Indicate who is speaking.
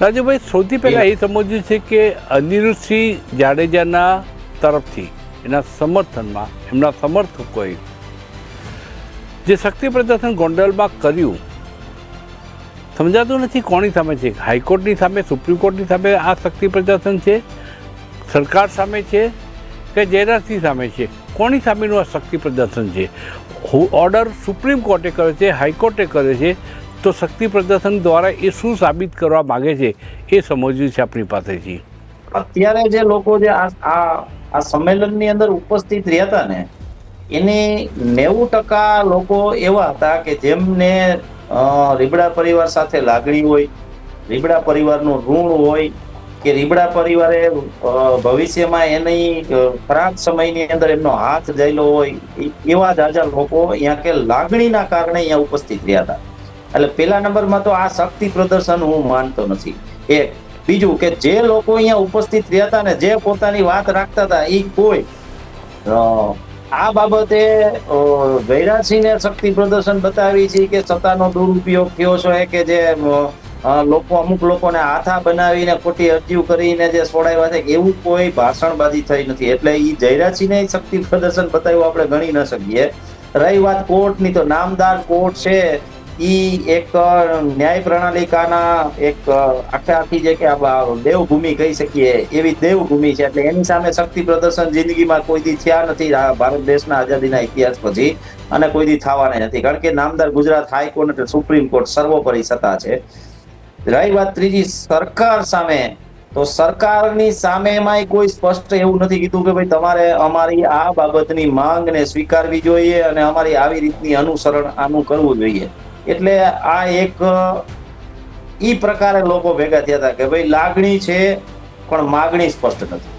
Speaker 1: રાજુભાઈ સૌથી પહેલાં એ સમજવું છે કે અનિરુદ્ધસિંહ જાડેજાના તરફથી એના સમર્થનમાં એમના સમર્થકોએ જે શક્તિ પ્રદર્શન ગોંડલમાં કર્યું સમજાતું નથી કોની સામે છે. હાઈકોર્ટની સામે સુપ્રીમ કોર્ટની સામે આ શક્તિ પ્રદર્શન છે? સરકાર સામે છે કે જયરાજસિંહ સામે છે? કોની સામેનું આ શક્તિ પ્રદર્શન છે? ઓર્ડર સુપ્રીમ કોર્ટે કર્યો છે હાઈકોર્ટે કર્યો છે. તો શક્તિ પ્રદર્શન દ્વારા એ શું સાબિત કરવા માગે છે એ સમજવું છે આપણી પાસેથી.
Speaker 2: અત્યારે જે લોકો જે આ આ સંમેલનની અંદર ઉપસ્થિત રહ્યા હતા ને, એને નેવું ટકા લોકો એવા હતા કે જેમને રીબડા પરિવાર સાથે લાગણી હોય, રીબડા પરિવારનું ઋણ હોય, કે રીબડા પરિવારે ભવિષ્યમાં એની ખરાબ સમયની અંદર એમનો હાથ જયેલો હોય એવા એવા જાજા લોકો અહીંયા કે લાગણીના કારણે અહીંયા ઉપસ્થિત રહ્યા હતા. એટલે પેલા નંબરમાં તો આ શક્તિ પ્રદર્શન હું માનતો નથી. એક બીજું કે જે લોકો અહીંયા ઉપસ્થિત રહ્યા હતા ને જે પોતાની વાત રાખતા હતા એ કોઈ. આ બાબતે અ, શક્તિ પ્રદર્શન બતાવી છે કે સત્તાનો દુરુપયોગ થયો છે કે જે લોકો અમુક લોકોને હાથા બનાવીને ખોટી અરજીઓ કરીને જે છોડાવ્યા છે એવું કોઈ ભાષણબાજી થઈ નથી. એટલે એ જયરાજસિંહને શક્તિ પ્રદર્શન બતાવ્યું આપણે ગણી ન શકીએ. રહી વાત કોર્ટની તો નામદાર કોર્ટ છે. ઈ એક ન્યાય પ્રણાલિકાના એક આખા આખે જે કે દેવભૂમિ કહી શકીએ, એવી દેવભૂમિ છે. એટલે એની સામે શક્તિ પ્રદર્શન જિંદગીમાં કોઈ દી થયા નથી. ભારત દેશના આઝાદીના ઇતિહાસ પછી અને કોઈ દી થવાના નથી. કારણ કે નામદાર ગુજરાત હાઈકોર્ટ એટલે સુપ્રીમ કોર્ટ સર્વોપરી સત્તા છે. રહી વાત ત્રીજી, સરકાર સામે. તો સરકારની સામેમાંય કોઈ સ્પષ્ટ એવું નથી કીધું કે ભાઈ તમારે અમારી આ બાબતની માંગને સ્વીકારવી જોઈએ અને અમારી આવી રીતની અનુસરણ આનું કરવું જોઈએ. એટલે આ એક એ પ્રકારે લોકો ભેગા થયા હતા કે ભાઈ લાગણી છે, પણ માગણી સ્પષ્ટ નથી.